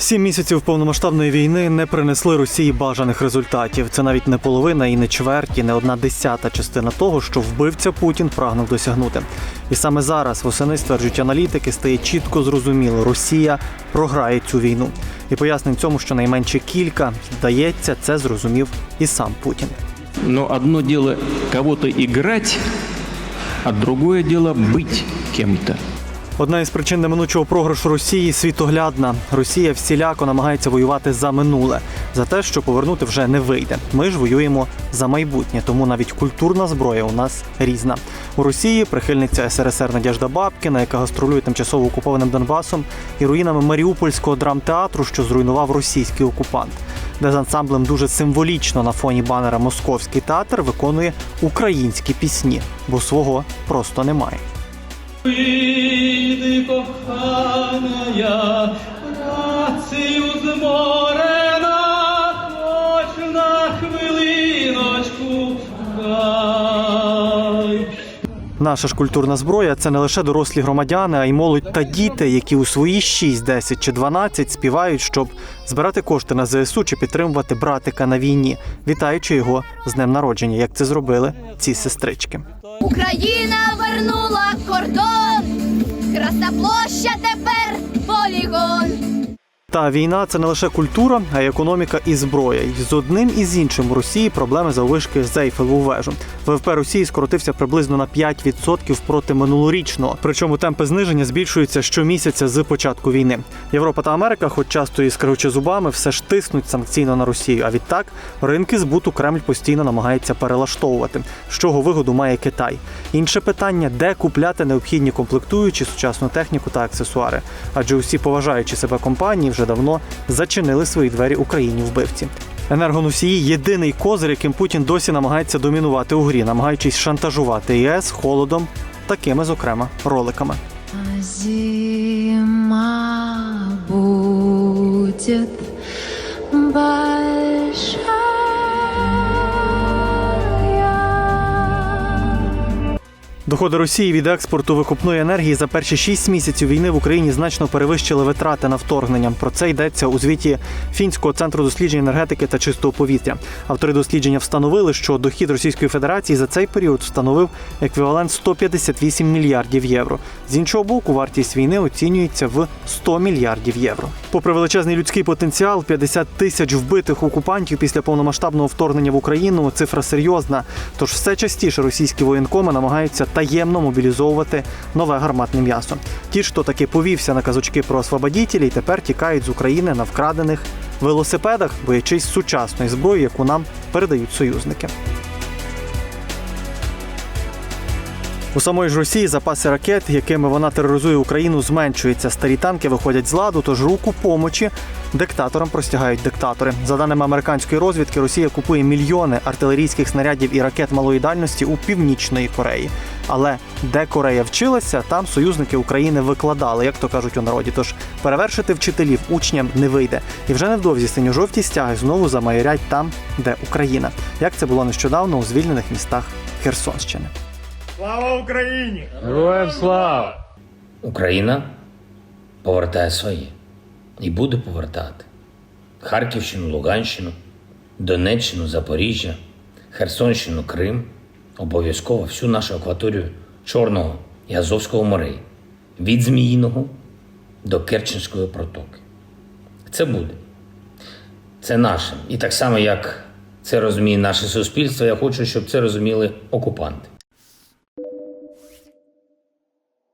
Сім місяців повномасштабної війни не принесли Росії бажаних результатів. Це навіть не половина і не чверть, і не одна десята частина того, що вбивця Путін прагнув досягнути. І саме зараз восени стверджують аналітики, стає чітко зрозуміло, Росія програє цю війну. І пояснень цьому, що найменше кілька, здається, це зрозумів і сам Путін. Но одно дело кого-то играть, а другое дело быть кем-то. Одна із причин неминучого програшу Росії світоглядна. Росія всіляко намагається воювати за минуле, за те, що повернути вже не вийде. Ми ж воюємо за майбутнє, тому навіть культурна зброя у нас різна. У Росії прихильниця СРСР Надяжда Бабкіна, яка гастролює тимчасово окупованим Донбасом і руїнами Маріупольського драмтеатру, що зруйнував російський окупант. Де з ансамблем дуже символічно на фоні банера Московський театр виконує українські пісні, бо свого просто немає. Вийди, коханая, працею зморена, хоч на хвилиночку дай. Наша ж культурна зброя це не лише дорослі громадяни, а й молодь та діти, які у свої 6, 10 чи 12 співають, щоб збирати кошти на ЗСУ чи підтримувати братика на війні, вітаючи його з днем народження, як це зробили ці сестрички. Україна вернула кордон, Красна площа тепер. Та війна це не лише культура, а й економіка і зброя. І з одним і з іншим у Росії проблеми заввишки з Ейфелеву вежу. ВВП Росії скоротився приблизно на 5% проти минулорічного. Причому темпи зниження збільшуються щомісяця з початку війни. Європа та Америка, хоч часто і скручи зубами, все ж тиснуть санкційно на Росію. А відтак ринки збуту Кремль постійно намагається перелаштовувати, з чого вигоду має Китай. Інше питання, де купляти необхідні комплектуючі, сучасну техніку та аксесуари. Адже усі поважаючі себе компанії вже давно зачинили свої двері Україні вбивці. Енергоносії єдиний козир, яким Путін досі намагається домінувати у грі, намагаючись шантажувати ЄС холодом, такими, зокрема, роликами. Зима будет Доходи Росії від експорту викупної енергії за перші шість місяців війни в Україні значно перевищили витрати на вторгнення. Про це йдеться у звіті фінського центру досліджень енергетики та чистого повітря. Автори дослідження встановили, що дохід Російської Федерації за цей період становив еквівалент 158 мільярдів євро. З іншого боку, вартість війни оцінюється в 100 мільярдів євро. Попри величезний людський потенціал, 50 тисяч вбитих окупантів після повномасштабного вторгнення в Україну цифра серйозна. Тож все частіше російські воєнкоми намагаються таємно мобілізовувати нове гарматне м'ясо. Ті, хто таки повівся на казочки про освободітелів, тепер тікають з України на вкрадених велосипедах, боячись сучасної зброї, яку нам передають союзники. У самої ж Росії запаси ракет, якими вона тероризує Україну, зменшуються. Старі танки виходять з ладу, тож руку помочі диктаторам простягають диктатори. За даними американської розвідки, Росія купує мільйони артилерійських снарядів і ракет малої дальності у північної Кореї. Але де Корея вчилася, там союзники України викладали, як то кажуть у народі. Тож перевершити вчителів учням не вийде. І вже невдовзі синьо-жовті стяги знову замайорять там, де Україна, як це було нещодавно у звільнених містах Херсонщини. Україна повертає своє і буде повертати Харківщину, Луганщину, Донеччину, Запоріжжя, Херсонщину, Крим, обов'язково всю нашу акваторію Чорного і Азовського морей від Зміїного до Керченської протоки. Це буде. Це наше. І так само, як це розуміє наше суспільство, я хочу, щоб це розуміли окупанти.